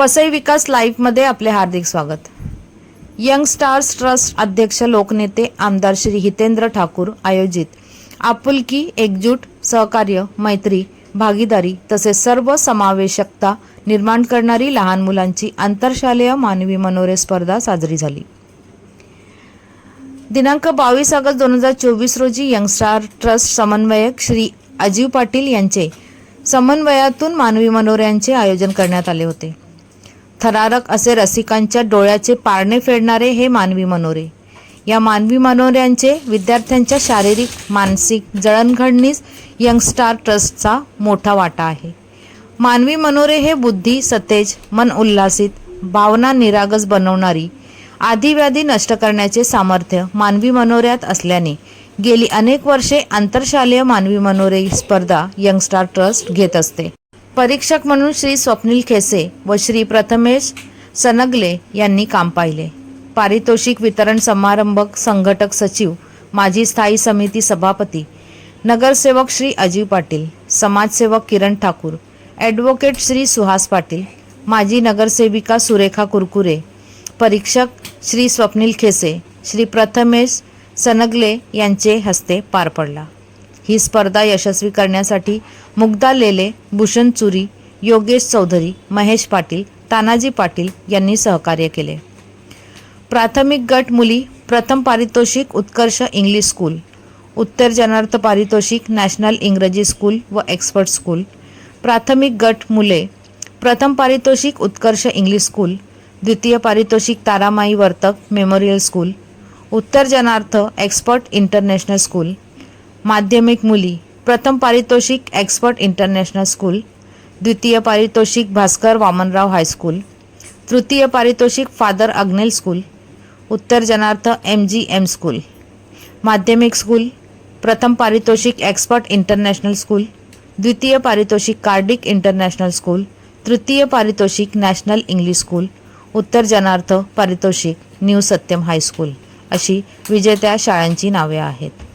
वसई विकास लाईव्हमध्ये आपले हार्दिक स्वागत. Young stars trust अध्यक्ष लोकनेते आमदार श्री हितेंद्र ठाकूर आयोजित आपुलकी एकजूट सहकार्य मैत्री भागीदारी तसेच सर्व समावेशकता निर्माण करणारी लहान मुलांची आंतरशालेय मानवी मनोरे स्पर्धा साजरी झाली. दिनांक बावीस ऑगस्ट दोन हजार चोवीस रोजी यंगस्टार ट्रस्ट समन्वयक श्री अजीव पाटील यांचे समन्वयातून मानवी मनोऱ्यांचे आयोजन करण्यात आले होते. थरारक असे रसिकांच्या डोळ्याचे पारणे फेडणारे हे मानवी मनोरे. या मानवी मनोऱ्यांचे विद्यार्थ्यांच्या शारीरिक मानसिक जळणघडणीस यंगस्टार ट्रस्टचा मोठा वाटा आहे. मानवी मनोरे हे बुद्धी सतेज मन उल्हासित भावना निरागस बनवणारी आधीव्याधी नष्ट करण्याचे सामर्थ्य मानवी मनोऱ्यात असल्याने गेली अनेक वर्षे आंतरशालेय मानवी मनोरे स्पर्धा यंगस्टार ट्रस्ट घेत असते. परीक्षक म्हणून श्री स्वप्नील खेसे व श्री प्रथमेश सनगले यांनी काम पाहिले. पारितोषिक वितरण समारंभ संघटक सचिव माजी स्थायी समिती सभापती नगरसेवक श्री अजीव पाटील समाजसेवक किरण ठाकूर ॲडव्होकेट श्री सुहास पाटील माजी नगरसेविका सुरेखा कुरकुरे परीक्षक श्री स्वप्नील खेसे श्री प्रथमेश सनगले यांचे हस्ते पार पडला. ही स्पर्धा यशस्वी करण्यासाठी मुग्धा लेले भूषण चुरी योगेश चौधरी महेश पाटील तानाजी पाटील यांनी सहकार्य केले. प्राथमिक गट मुली प्रथम पारितोषिक उत्कर्ष इंग्लिश स्कूल उत्तर जनार्थ पारितोषिक नॅशनल इंग्रजी स्कूल व एक्सपर्ट स्कूल प्राथमिक गट मुले प्रथम पारितोषिक उत्कर्ष इंग्लिश स्कूल द्वितीय पारितोषिक तारामाई वर्तक मेमोरियल स्कूल उत्तर जनार्थ एक्सपर्ट इंटरनॅशनल स्कूल माध्यमिक मुली प्रथम पारितोषिक एक्सपर्ट इंटरनॅशनल स्कूल द्वितीय पारितोषिक भास्कर वामनराव हायस्कूल तृतीय पारितोषिक फादर अग्नेल स्कूल उत्तर जनार्थ एम जी एम स्कूल माध्यमिक स्कूल प्रथम पारितोषिक एक्सपर्ट इंटरनॅशनल स्कूल द्वितीय पारितोषिक कार्डिक इंटरनॅशनल स्कूल तृतीय पारितोषिक नॅशनल इंग्लिश स्कूल उत्तर जनार्थ पारितोषिक न्यू सत्यम हायस्कूल अशी विजेत्या शाळांची नावे आहेत.